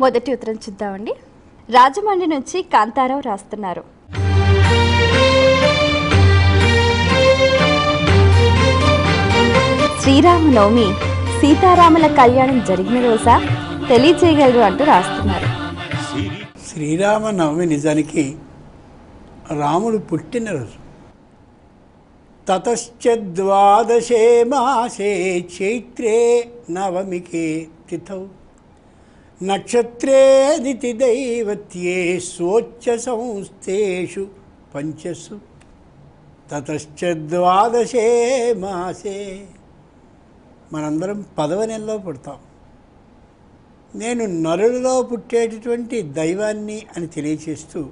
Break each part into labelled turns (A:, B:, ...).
A: మొదటి ఉత్తరం చూద్దామండి. రాజమండ్రి నుంచి కాంతారావు రాస్తున్నారు. శ్రీరామనవమి సీతారాముల కళ్యాణం జరిగిన రోజా తెలియచేయగలరు అంటూ రాస్తున్నారు.
B: శ్రీరామనవమి నిజానికి రాముడు పుట్టినరోజు తతశ్చద్వాదశే మాసే చైత్రే నవమికే తిథౌ. నక్షత్రేదితి దైవత్యే సోచ్చ సంస్థేషు పంచసు తతశ్చ ద్వాదశే మాసే. మనందరం పదవ నెలలో పుడతాం. నేను నరులలో పుట్టేటటువంటి దైవాన్ని అని తెలియచేస్తూ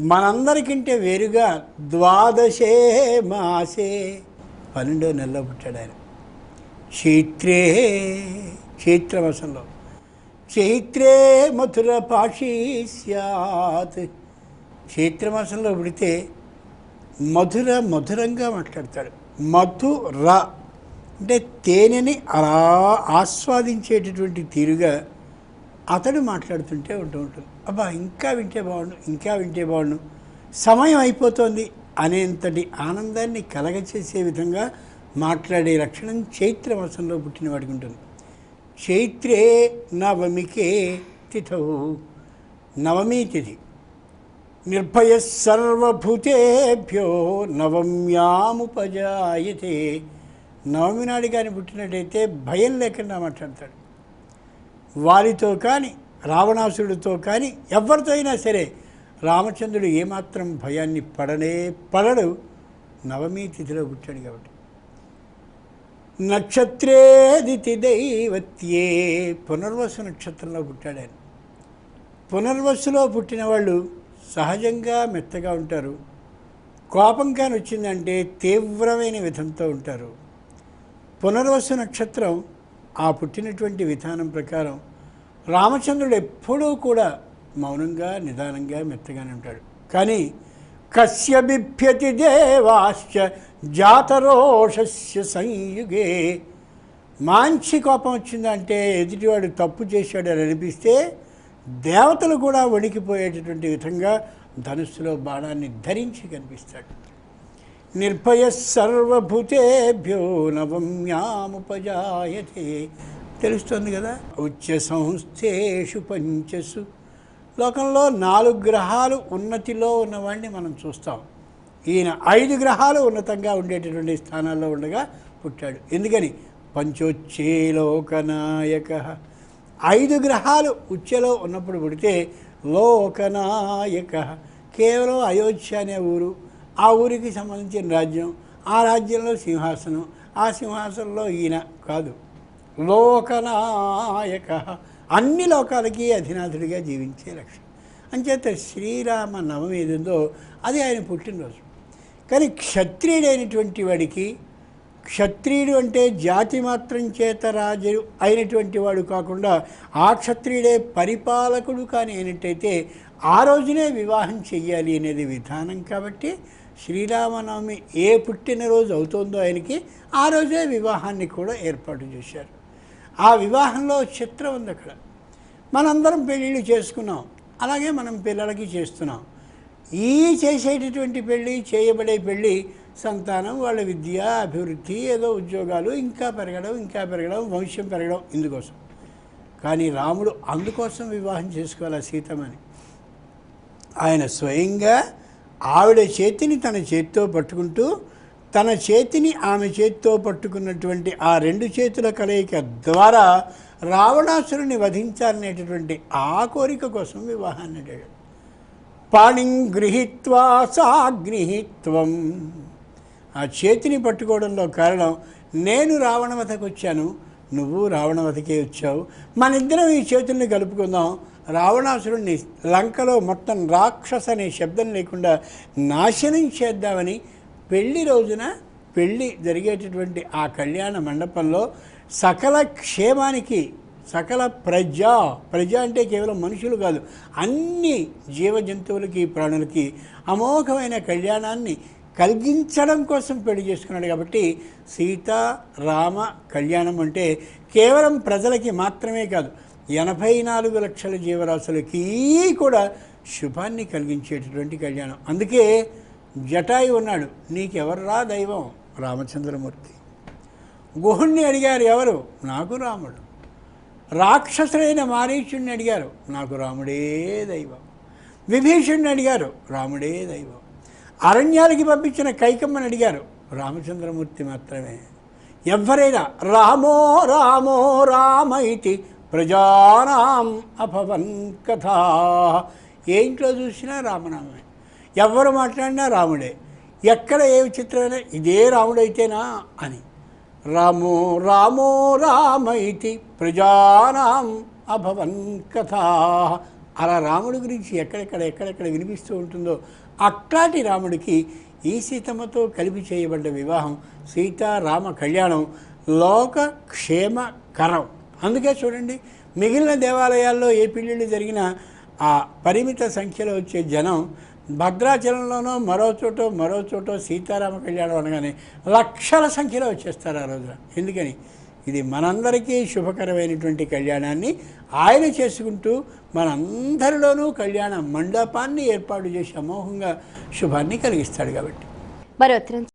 B: మనందరికంటే వేరుగా ద్వాదశే మాసే పన్నెండో నెలలో పుట్టాడు ఆయన. చైత్రే చైత్రమాసంలో చైత్రే మధుర పాషీ సత్. చైత్రమాసంలో పుడితే మధుర మధురంగా మాట్లాడతాడు మధుర అంటే తేనెని అలా ఆస్వాదించేటటువంటి తీరుగా అతడు మాట్లాడుతుంటే ఉంటూ ఉంటుంది. అబ్బా ఇంకా వింటే బాగుండు ఇంకా వింటే బాగుండు సమయం అయిపోతుంది అనేంతటి ఆనందాన్ని కలగచేసే విధంగా మాట్లాడే లక్షణం చైత్ర మాసంలో పుట్టిన వాడికి ఉంటుంది. చైత్రే నవమికే తిథౌ. నవమీ తిథి. నిర్భయ సర్వభూతేభ్యో నవమ్యాముపజాయతే. నవమి నాడు కానీ పుట్టినట్టయితే భయం లేకుండా మాట్లాడతాడు. వారితో కానీ రావణాసురుడితో కానీ ఎవరితో అయినా సరే రామచంద్రుడు ఏమాత్రం భయాన్ని పడనే పడడు. నవమీ తిథిలో పుట్టాడు కాబట్టి. నక్షత్రేదితి దైవత్యే. పునర్వసు నక్షత్రంలో పుట్టాడు ఆయన. పునర్వసులో పుట్టిన వాళ్ళు సహజంగా మెత్తగా ఉంటారు. కోపం కానీ వచ్చిందంటే తీవ్రమైన విధంతో ఉంటారు. పునర్వసు నక్షత్రం ఆ పుట్టినటువంటి విధానం ప్రకారం రామచంద్రుడు ఎప్పుడూ కూడా మౌనంగా నిదానంగా మెత్తగానే ఉంటాడు. కానీ కస్య బిభ్యతి దేవాశ్చ జాతరోషస్య సంయుగే మంచి కోపం వచ్చిందంటే ఎదుటివాడు తప్పు చేశాడు అని అనిపిస్తే దేవతలు కూడా వణికిపోయేటటువంటి విధంగా ధనుస్సులో బాణాన్ని ధరించి కనిపిస్తాడు. నిర్భయ సర్వభూతేభ్యో నవమ్యాముపజాయతే. తెలుస్తుంది కదా? ఉచ్చ సంస్థేషు పంచసు లోకంలో నాలుగు గ్రహాలు ఉన్నతిలో ఉన్నవాడిని మనం చూస్తాం. ఈయన ఐదు గ్రహాలు ఉన్నతంగా ఉండేటటువంటి స్థానాల్లో ఉండగా పుట్టాడు. ఎందుకని? పంచోచ్చేలోకనాయక ఐదు గ్రహాలు ఉచ్చలో ఉన్నప్పుడు పుడితే లోకనాయక. కేవలం అయోధ్య అనే ఊరు ఆ ఊరికి సంబంధించిన రాజ్యం ఆ రాజ్యంలో సింహాసనం ఆ సింహాసనంలో ఈయన కాదు. లోకనాయక. అన్ని లోకాలకి అధినాథుడిగా జీవించే లక్ష్యం అంచేత శ్రీరామ నవమి ఏది ఉందో అది ఆయన పుట్టినరోజు. కానీ క్షత్రియుడైనటువంటి వాడికి క్షత్రియుడు అంటే జాతి మాత్రం చేత రాజు అయినటువంటి వాడు కాకుండా ఆ క్షత్రియుడే పరిపాలకుడు కానీ అయినట్టయితే ఆ రోజునే వివాహం చెయ్యాలి అనేది విధానం కాబట్టి శ్రీరామనవమి ఏ పుట్టినరోజు అవుతుందో ఆయనకి ఆ రోజే వివాహాన్ని కూడా ఏర్పాటు చేశారు. ఆ వివాహంలో చిత్రం ఉంది అక్కడ. మనందరం పెళ్ళిళ్ళు చేసుకున్నాం. అలాగే మనం పిల్లలకి చేస్తున్నాం. ఈ చేసేటటువంటి పెళ్ళి చేయబడే పెళ్ళి సంతానం వాళ్ళ విద్య అభివృద్ధి ఏదో ఉద్యోగాలు ఇంకా పెరగడం ఇంకా పెరగడం వంశం పెరగడం ఇందుకోసం. కానీ రాముడు అందుకోసం వివాహం చేసుకోవాలి సీతమని ఆయన స్వయంగా ఆవిడ చేతిని తన చేతితో పట్టుకుంటూ తన చేతిని ఆమె చేతితో పట్టుకున్నటువంటి ఆ రెండు చేతుల కలయిక ద్వారా రావణాసురుని వధించాలనేటటువంటి ఆ కోరిక కోసం వివాహాన్ని అడిగాడు పాణిం గృహీత్వా సాగ్నిహిత్వం. ఆ చేతిని పట్టుకోవడంలో కారణం నేను రావణవతకు వచ్చాను నువ్వు రావణవతకే వచ్చావు మన ఇద్దరం ఈ చేతుల్ని కలుపుకుందాం రావణాసురుణ్ణి లంకలో మొత్తం రాక్షస అనే శబ్దం లేకుండా నాశనం చేద్దామని పెళ్ళి రోజున పెళ్ళి జరిగేటటువంటి ఆ కళ్యాణ మండపంలో సకల క్షేమానికి సకల ప్రజ ప్రజ అంటే కేవలం మనుషులు కాదు అన్ని జీవ జంతువులకి ప్రాణులకి అమోఘమైన కళ్యాణాన్ని కలిగించడం కోసం పెళ్ళి చేసుకున్నాడు కాబట్టి సీత రామ కళ్యాణం అంటే కేవలం ప్రజలకి మాత్రమే కాదు ఎనభై నాలుగు లక్షల జీవరాశులకి కూడా శుభాన్ని కలిగించేటటువంటి కళ్యాణం. అందుకే జటాయి ఉన్నాడు. నీకెవర్రా దైవం? రామచంద్రమూర్తి. గుహుణ్ణి అడిగారు ఎవరు? నాకు రాముడు. రాక్షసుడైన మారీచుడిని అడిగారు. నాకు రాముడే దైవం. విభీషణ్ణి అడిగారు. రాముడే దైవం. అరణ్యాలకి పంపించిన కైకమ్మని అడిగారు. రామచంద్రమూర్తి మాత్రమే. ఎవరైనా రామో రామో రామైతి ప్రజానాం అభవన్ కథ. ఏ ఇంట్లో చూసినా రామనామే. ఎవరు మాట్లాడినా రాముడే. ఎక్కడ ఏ విచిత్రమైన ఇదే రాముడైతేనా అని. రామో రామో రామైతి ప్రజానాం అభవన్ కథ. అలా రాముడి గురించి ఎక్కడెక్కడ ఎక్కడెక్కడ వినిపిస్తూ ఉంటుందో అట్లాంటి రాముడికి ఈ సీతమ్మతో కలిపి చేయబడ్డ వివాహం సీతారామ కళ్యాణం లోక క్షేమకరం అందుకే చూడండి మిగిలిన దేవాలయాల్లో ఏ పెళ్ళిళ్ళు జరిగినా ఆ పరిమిత సంఖ్యలో వచ్చే జనం భద్రాచలంలోనో మరో చోట మరో చోటో సీతారామ కళ్యాణం అనగానే లక్షల సంఖ్యలో వచ్చేస్తారు ఆ రోజున. ఎందుకని? ఇది మనందరికీ శుభకరమైనటువంటి కళ్యాణాన్ని ఆయన చేసుకుంటూ మనందరిలోనూ కళ్యాణ మండపాన్ని ఏర్పాటు చేసి అమోఘంగా శుభాన్ని కలిగిస్తాడు కాబట్టి.
A: మరి